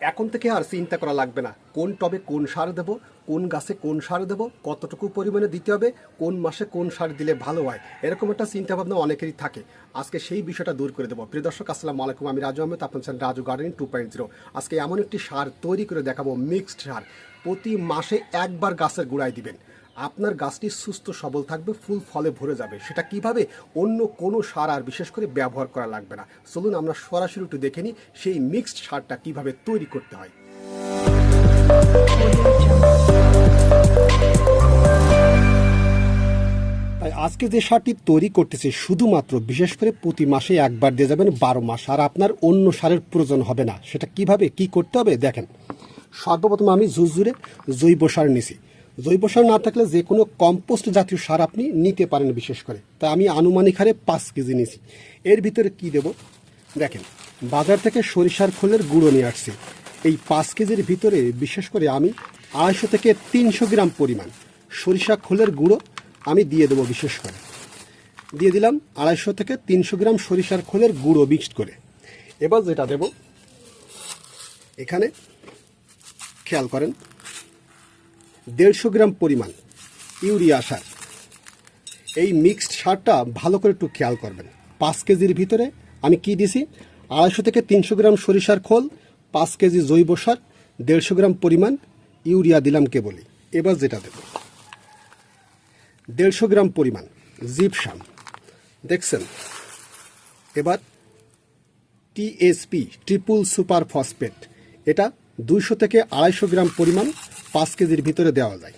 এখন থেকে আর চিন্তা করা লাগবে না। কোন টবে কোন সার দেব, কোন গাছে কোন সার দেব, কতটুকু পরিমাণে দিতে হবে, কোন মাসে কোন সার দিলে ভালো হয়, এরকম একটা চিন্তাভাবনা অনেকেরই থাকে। আজকে সেই বিষয়টা দূর করে দেবো। প্রিয় দর্শক, আসসালামু আলাইকুম। আমি রাজু আহমেদ, আপনার channel Raju garden two point zero. আজকে এমন একটি সার তৈরি করে দেখাবো, মিক্সড সার। প্রতি মাসে একবার গাছের গোড়ায় দিবেন। আপনার গাছটি সুস্থ, সবল থাকবে, ফুল ফলে ভরে যাবে। সেটা কীভাবে? অন্য কোনো সার আর বিশেষ করে ব্যবহার করা লাগবে না। চলুন আমরা সরাসরি একটু দেখে নিই সেই মিক্সড সারটা কীভাবে তৈরি করতে হয়। তাই আজকে যে সারটি তৈরি করতেছে, শুধুমাত্র বিশেষ করে প্রতি মাসে একবার দিয়ে যাবেন বারো মাস, আর আপনার অন্য সারের প্রয়োজন হবে না। সেটা কীভাবে, কি করতে হবে? দেখেন। সর্বপ্রথম আমি ঝুরঝুরে জৈব সার নিছি। জৈব সার না থাকলে যে কোনো কম্পোস্ট জাতীয় সার আপনি নিতে পারেন বিশেষ করে। তাই আমি আনুমানিক হারে পাঁচ কেজি নিয়েছি। এর ভিতরে কি দেব? দেখেন, বাজার থেকে সরিষার খোলের গুঁড়ো নিয়ে আসছি। এই পাঁচ কেজির ভিতরে বিশেষ করে আমি আড়াইশো থেকে তিনশো গ্রাম পরিমাণ সরিষা খোলের গুঁড়ো আমি দিয়ে দেবো বিশেষ করে। দিয়ে দিলাম আড়াইশো থেকে তিনশো গ্রাম সরিষার খোলের গুঁড়ো মিক্সড করে। এবার যেটা দেব, এখানে খেয়াল করেন দেড়শো গ্রাম পরিমাণ ইউরিয়া সার। এই মিক্সড সারটা ভালো করে একটু খেয়াল করবেন। পাঁচ কেজির ভিতরে আমি কি দিছি? আড়াইশো থেকে তিনশো গ্রাম সরিষার খোল, পাঁচ কেজি জৈব সার, দেড়শো গ্রাম পরিমাণ ইউরিয়া দিলাম কেবলই। এবার যেটা দেব দেড়শো গ্রাম পরিমাণ জিপসাম। দেখছেন? এবার টিএসপি, ট্রিপল সুপার ফসফেট। এটা দুইশো থেকে আড়াইশো গ্রাম পরিমাণ পাঁচ কেজির ভিতরে দেওয়া যায়।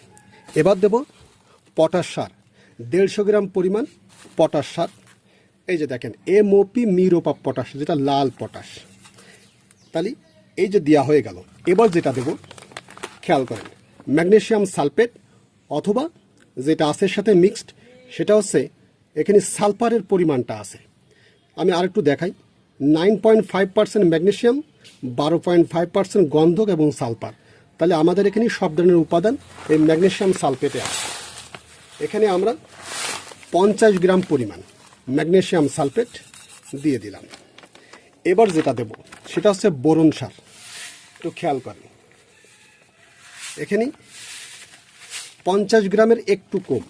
এবার দেব পটাশ সার। দেড়শো গ্রাম পরিমাণ পটাশ সার। এই যে দেখেন এমওপি মিরোপা পটাশ, যেটা লাল পটাশ। তাহলে এই যে দেওয়া হয়ে গেল। এবার যেটা দেব, খেয়াল করেন ম্যাগনেশিয়াম সালফেট অথবা যেটা আছে সাথে মিক্সড, সেটা হচ্ছে এখানে সালফারের পরিমাণটা আছে। আমি আরেকটু দেখাই, nine point five percent magnesium বারো পয়েন্ট ফাইভ পার্সেন্ট গন্ধক এবং সালফার। তাহলে আমাদের এখানে সব ধরনের উপাদান এই ম্যাগনেশিয়াম সালফেটে আছে। এখানে আমরা পঞ্চাশ গ্রাম পরিমাণ ম্যাগনেশিয়াম সালফেট দিয়ে দিলাম। এবার যেটা দেব, সেটা হচ্ছে বোরন সার। একটু খেয়াল করেন। এখানে পঞ্চাশ গ্রামের একটু কম,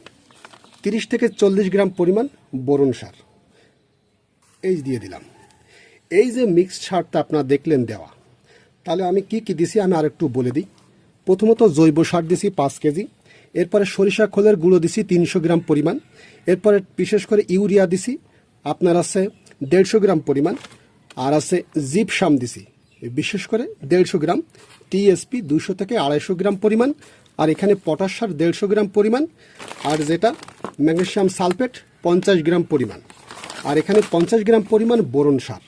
তিরিশ থেকে চল্লিশ গ্রাম পরিমাণ বোরন সার। এই দিয়ে দিলাম। এই যে মিক্সড সারটা আপনারা দেখলেন দেওয়া, তাহলে আমি কি কি দিছি আমি আরেকটু বলে দিই। প্রথমত জৈব সার দিছি পাঁচ কেজি, এরপরে সরিষা খোলের গুঁড়ো দিছি তিনশো গ্রাম পরিমাণ, এরপরে বিশেষ করে ইউরিয়া দিছি, আপনার আছে দেড়শো গ্রাম পরিমাণ, আর আছে জিপসাম দিছি, বিশেষ করে দেড়শো গ্রাম, টিএসপি দুশো থেকে আড়াইশো গ্রাম পরিমাণ, আর এখানে পটাশ সার দেড়শো গ্রাম পরিমাণ, আর যেটা ম্যাগনেসিয়াম সালফেট পঞ্চাশ গ্রাম পরিমাণ, আর এখানে পঞ্চাশ গ্রাম পরিমাণ বোরন সার।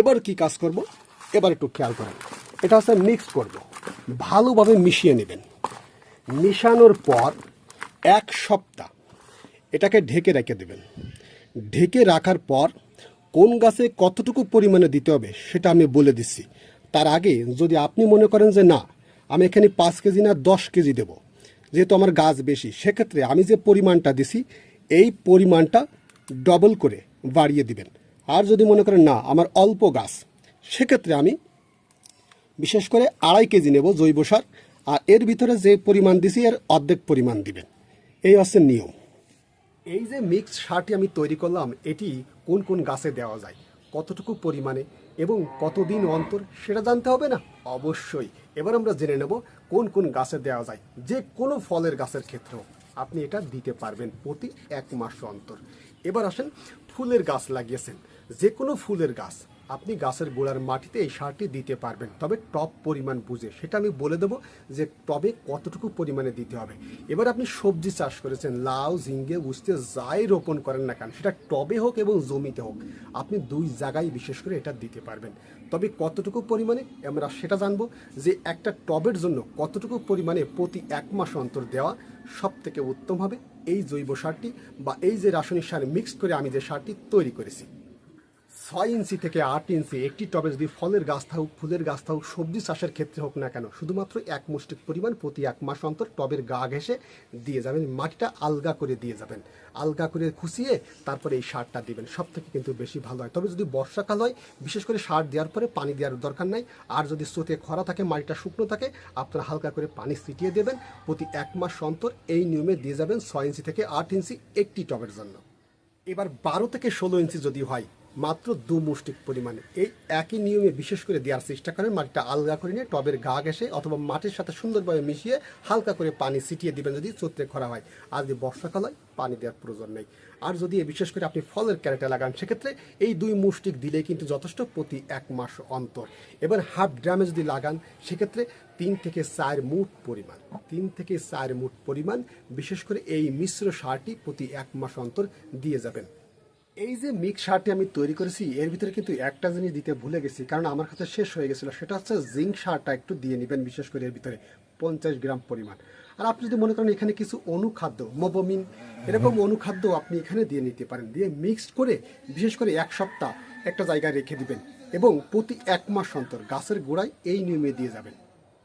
এবার কি কাজ করব? এবার একটু খেয়াল করেন, এটা হচ্ছে মিক্স করব। ভালোভাবে মিশিয়ে নেবেন। মিশানোর পর এক সপ্তাহ এটাকে ঢেকে রেখে দেবেন। ঢেকে রাখার পর কোন গাছে কতটুকু পরিমাণে দিতে হবে সেটা আমি বলে দিচ্ছি। তার আগে যদি আপনি মনে করেন যে না, আমি এখানে পাঁচ কেজি না দশ কেজি দেব, যেহেতু আমার গাছ বেশি, সেক্ষেত্রে আমি যে পরিমাণটা দিছি, এই পরিমাণটা ডবল করে বাড়িয়ে দিবেন। আর যদি মনে করেন না, আমার অল্প গাছ, সেক্ষেত্রে আমি বিশেষ করে আড়াই কেজি নেব জৈব সার, আর এর ভিতরে যে পরিমাণ দিছি এর অর্ধেক পরিমাণ দিবেন। এই হচ্ছে নিয়ম। এই যে মিক্সড সারটি আমি তৈরি করলাম, এটি কোন কোন গাছে দেওয়া যায়, কতটুকু পরিমাণে এবং কতদিন অন্তর, সেটা জানতে হবে না? অবশ্যই। এবার আমরা জেনে নেব কোন কোন গাছে দেওয়া যায়, যে কোনো ফলের গাছের ক্ষেত্রেও। আপনি এটা দিতে পারবেন প্রতি এক মাস অন্তর। এবার আসেন ফুলের গাছ লাগিয়েছেন, যে কোনো ফুলের গাছ। আপনি গাছের গোড়ার মাটিতে এই সারটি দিতে পারবেন। তবে টপ পরিমাণ বুঝে, সেটা আমি বলে দেবো যে টবে কতটুকু পরিমাণে দিতে হবে। এবার আপনি সবজি চাষ করেছেন, লাউ, ঝিঙ্গে, উস্তে যাই রোপণ করেন না কেন, সেটা টবে হোক এবং জমিতে হোক, আপনি দুই জায়গায় বিশেষ করে এটা দিতে পারবেন। তবে কতটুকু পরিমাণে, আমরা সেটা জানব যে একটা টবের জন্য কতটুকু পরিমাণে প্রতি এক মাস অন্তর দেওয়া সব থেকে উত্তম হবে। এই জৈব সারটি বা এই যে রাসায়নিক সার মিক্সড করে আমি যে সারটি তৈরি করেছি। ছয় ইঞ্চি থেকে আট ইঞ্চি, একটি টবে যদি ফলের গাছ থাকুক, ফুলের গাছ থাকুক, সবজি চাষের ক্ষেত্রে হোক না কেন, শুধুমাত্র এক মুষ্টিক পরিমাণ প্রতি এক মাস অন্তর টবের গা ঘেসে দিয়ে যাবেন, মাটিটা আলগা করে দিয়ে যাবেন। আলগা করে খুশিয়ে তারপরে এই সারটা দিবেন। সব থেকে কিন্তু বেশি ভালো হয়। তবে যদি বর্ষাকাল হয়, বিশেষ করে সার দেওয়ার পরে পানি দেওয়ার দরকার নাই। আর যদি স্রোতে খরা থাকে, মাটিটা শুকনো থাকে, আপনারা হালকা করে পানি ছিটিয়ে দেবেন। প্রতি এক মাস অন্তর এই নিয়মে দিয়ে যাবেন ছয় ইঞ্চি থেকে আট ইঞ্চি একটি টবের জন্য। এবার বারো থেকে ষোলো ইঞ্চি যদি হয় মাত্র দু মুষ্টিক পরিমাণে। এই একই নিয়মে বিশেষ করে দেওয়ার চেষ্টা করেন মাটিটা আলগা করে নিয়ে টবের গা ঘেসে অথবা মাটির সাথে সুন্দরভাবে মিশিয়ে হালকা করে পানি ছিটিয়ে দিবেন যদি চৈত্রে খরা হয়। আর যদি বর্ষাকাল হয়, পানি দেওয়ার প্রয়োজন নেই। আর যদি বিশেষ করে আপনি ফলের ক্যারেটে লাগান, সেক্ষেত্রে এই দুই মুষ্টিক দিলে কিন্তু যথেষ্ট প্রতি এক মাস অন্তর। এবার হাফ ড্রামে যদি লাগান, সেক্ষেত্রে তিন থেকে চার মুঠ পরিমাণ। তিন থেকে চার মুঠ পরিমাণ, বিশেষ করে এই মিশ্র সারটি প্রতি এক মাস অন্তর দিয়ে যাবেন। এই যে মিক্স সারটি আমি তৈরি করেছি, এর ভিতরে কিন্তু একটা জিনিস দিতে ভুলে গেছি, কারণ আমার কাছে শেষ হয়ে গেছিল। সেটা হচ্ছে জিঙ্ক সারটা একটু দিয়ে নেবেন, বিশেষ করে এর ভিতরে পঞ্চাশ গ্রাম পরিমাণ। আর আপনি যদি মনে করেন এখানে কিছু অনুখাদ্য, মোবোমিন, এরকম অনুখাদ্য আপনি এখানে দিয়ে নিতে পারেন। দিয়ে মিক্সড করে, বিশেষ করে এক সপ্তাহ একটা জায়গায় রেখে দিবেন এবং প্রতি এক মাস অন্তর গাছের গোড়ায় এই নিয়মে দিয়ে যাবেন।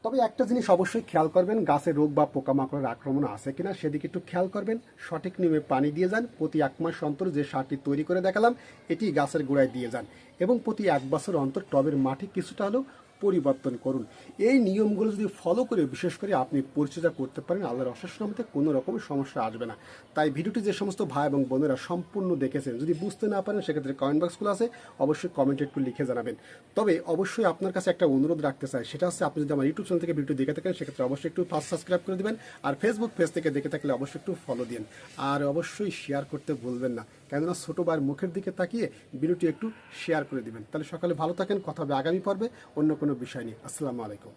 তবে একটা জিনিস অবশ্যই খেয়াল করবেন, গাছে রোগ বা পোকামাকড়ের আক্রমণ আছে কিনা সেদিকে একটু খেয়াল করবেন। সঠিক নিয়মে পানি দিয়ে যান, প্রতি এক মাস অন্তর যে সারটি তৈরি করে দেখালাম, এটি গাছের গোড়ায় দিয়ে যান এবং প্রতি এক বছর অন্তর টবের মাটি কিছুটা হলেও পরিবর্তন করুন। এই নিয়মগুলো যদি ফলো করে, বিশেষ করে আপনি পরিচর্যা করতে পারেন, আল্লাহর অশেষ নামতে কোনো রকমের সমস্যা আসবে না। তাই ভিডিওটি যে সমস্ত ভাই এবং বোনেরা সম্পূর্ণ দেখেছেন, যদি বুঝতে না পারেন, সেক্ষেত্রে কমেন্ট বক্সগুলো আছে, অবশ্যই কমেন্টে একটু লিখে জানাবেন। তবে অবশ্যই আপনার কাছে একটা অনুরোধ রাখতে চাই, সেটা হচ্ছে আপনি যদি আমার ইউটিউব চ্যানেল থেকে ভিডিও দেখে থাকেন, সেক্ষেত্রে অবশ্যই একটু ফার্স্ট সাবস্ক্রাইব করে দেবেন, আর ফেসবুক পেজ থেকে দেখে থাকলে অবশ্যই একটু ফলো দিন আর অবশ্যই শেয়ার করতে ভুলবেন না। কেননা ছোটো ভাইয়ের মুখের দিকে তাকিয়ে ভিডিওটি একটু শেয়ার করে দিবেন। তাহলে সকালে ভালো থাকেন, কথা হবে আগামী পর্বে অন্য কোনো বিষয় নিয়ে। আসসালামু আলাইকুম।